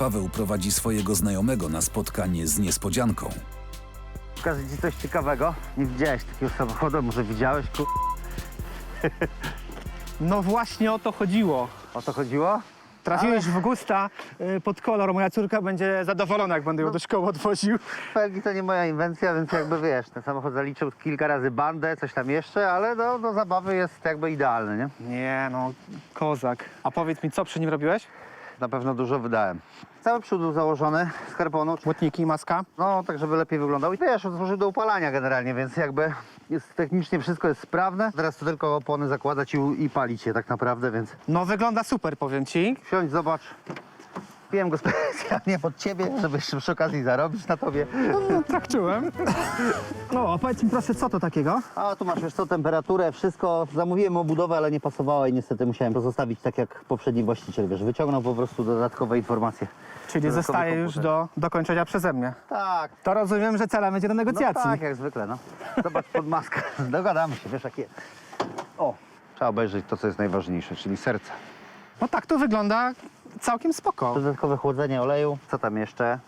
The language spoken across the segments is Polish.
Paweł prowadzi swojego znajomego na spotkanie z niespodzianką. Pokażę ci coś ciekawego. Nie widziałeś takiego samochodu, może widziałeś? Ku... No właśnie o to chodziło. O to chodziło? Trafiłeś w gusta y, pod kolor. Moja córka będzie zadowolona, jak będę ją do szkoły odwoził. Felgi to nie moja inwencja, więc jakby wiesz, ten samochód zaliczył kilka razy bandę, coś tam jeszcze, ale do, do zabawy jest jakby idealny, nie? Nie no, kozak. A powiedz mi, co przy nim robiłeś? Na pewno dużo wydałem. Cały przód był założony z karbonu, Błotniki, maska? no tak, żeby lepiej wyglądał. I wiesz, otworzył do upalania generalnie, więc jakby jest technicznie wszystko jest sprawne. Teraz to tylko opony zakładać i, i palić je tak naprawdę, więc No wygląda super, powiem ci. wsiądź, zobacz. Piłem go specjalnie pod ciebie, żeby jeszcze przy okazji zarobić na tobie. No, tak czułem. No, a powiedz mi proszę, co to takiego? A tu masz już co, temperaturę, wszystko. Zamówiłem obudowę, ale nie pasowała i niestety musiałem to zostawić tak jak poprzedni właściciel, wiesz, wyciągnął po prostu dodatkowe informacje. Czyli Dodatkowy zostaje już komputer. do dokończenia przeze mnie. Tak, To rozumiem, że celem będzie do no negocjacji. tak, jak zwykle, no. Zobacz pod maskę. Dogadamy się, wiesz, jakie. O, trzeba obejrzeć to, co jest najważniejsze, czyli serce. No tak, to wygląda całkiem spoko. Dodatkowe chłodzenie oleju. Co tam jeszcze?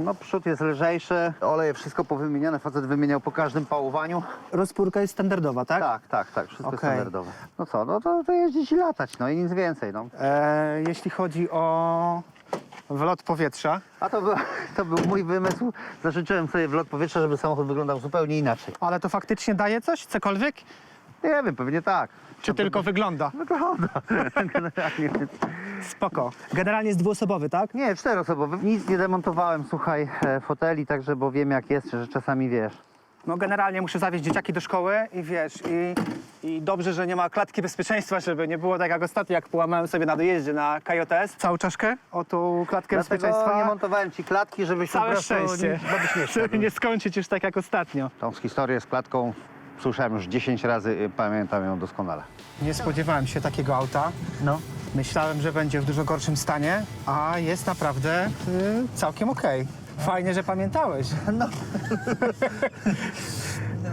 No przód jest lżejszy, oleje wszystko powymienione, facet wymieniał po każdym pałowaniu. Rozpórka jest standardowa, tak? Tak, tak, tak, wszystko Okej. standardowe. No co, no to, to jeździć i latać, no i nic więcej, no. E, jeśli chodzi o wlot powietrza, A to był, to był mój wymysł. Zażyczyłem sobie wlot powietrza, żeby samochód wyglądał zupełnie inaczej. ale to faktycznie daje coś, cokolwiek? Nie wiem, pewnie tak. Czy tylko wygląda? Wygląda. Generalnie. Spoko. Generalnie jest dwuosobowy, tak? Nie, czteroosobowy. Nic nie demontowałem, słuchaj, e, foteli, także, bo wiem jak jest, że czasami wiesz. No generalnie muszę zawieźć dzieciaki do szkoły i wiesz, i, i dobrze, że nie ma klatki bezpieczeństwa, żeby nie było tak jak ostatnio, jak połamałem sobie na dojeździe na KJS całą czaszkę o tą klatkę Dlatego bezpieczeństwa. nie montowałem ci klatki, żebyś po Całe prostu szczęście, nie, żebyś nie żeby szedł. nie skończyć już tak jak ostatnio. Tą historię z klatką słyszałem już 10 razy, y, pamiętam ją doskonale. Nie spodziewałem się takiego auta. No. Myślałem, że będzie w dużo gorszym stanie, a jest naprawdę y, całkiem okej. Fajnie, że pamiętałeś. No.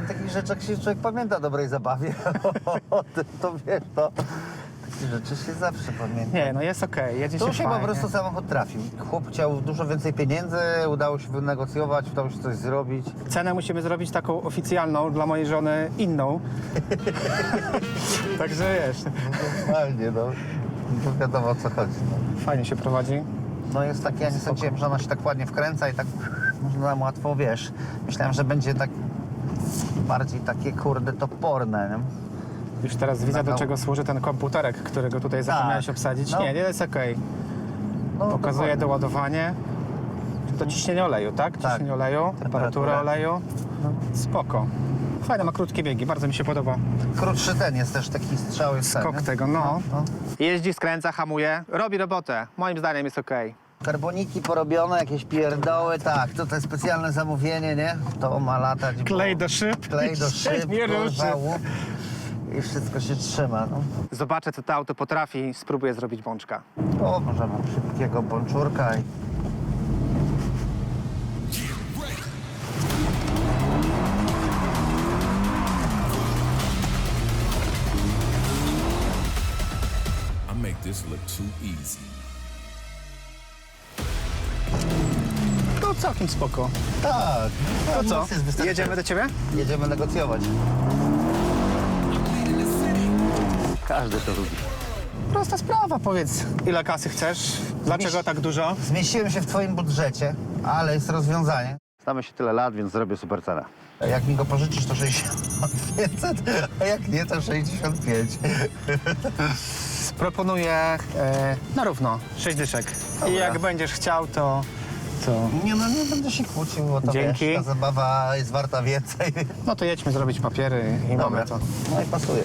W takich rzeczach się człowiek pamięta dobrej zabawie. O tym to wiesz, to rzeczy się zawsze pamięta. Nie, no jest okej, jedzie Tu się się fajnie. po prostu samochód trafił. Chłop chciał dużo więcej pieniędzy, udało się wynegocjować, udało się coś zrobić. Cenę musimy zrobić taką oficjalną dla mojej żony inną. Także wiesz, Normalnie, no. To wiadomo o co chodzi. No, fajnie się prowadzi. no jest takie, ja nie sądziłem, że ona się tak ładnie wkręca i tak można nam łatwo, wiesz. Myślałem, że będzie tak bardziej takie, kurde, toporne, nie? Już teraz widzę, do Taka- czego służy ten komputerek, którego tutaj zapomniałeś obsadzić. No. Nie, nie jest okej. No, Pokazuje dokładnie. doładowanie. To ciśnienie oleju, tak? Tak. Ciśnienie oleju, temperaturę Temperatura. oleju. Spoko. Fajne, ma krótkie biegi, bardzo mi się podoba. Krótszy ten jest też taki strzał jest ten, Skok nie? tego, no. no. Jeździ, skręca, hamuje, robi robotę. Moim zdaniem jest okej. Karboniki porobione, jakieś pierdoły, tak, tutaj specjalne zamówienie, nie? To ma latać. bo- Klej do szyb. Klej do szyb, nie ruszy. kurwa, i wszystko się trzyma, no. Zobaczę, co to auto potrafi, spróbuję zrobić bączka. O, może mam szybkiego bączurka i... I make this look too easy. No całkiem spoko. Tak. No co, jest jedziemy do ciebie? Jedziemy negocjować. Każdy to lubi. Prosta sprawa, powiedz. Ile kasy chcesz? Dlaczego tak dużo? Zmieściłem się w twoim budżecie, ale jest rozwiązanie. Znamy się tyle lat, więc zrobię super cenę. Jak mi go pożyczysz, to 6500, a jak nie, to 65. Proponuję e, na równo, sześć dyszek. I Dobra. jak będziesz chciał, to... to... Nie no, nie będę się kłócił, bo to Dzięki. wiesz, ta zabawa jest warta więcej. No to jedźmy zrobić papiery i mamy to. No i pasuje.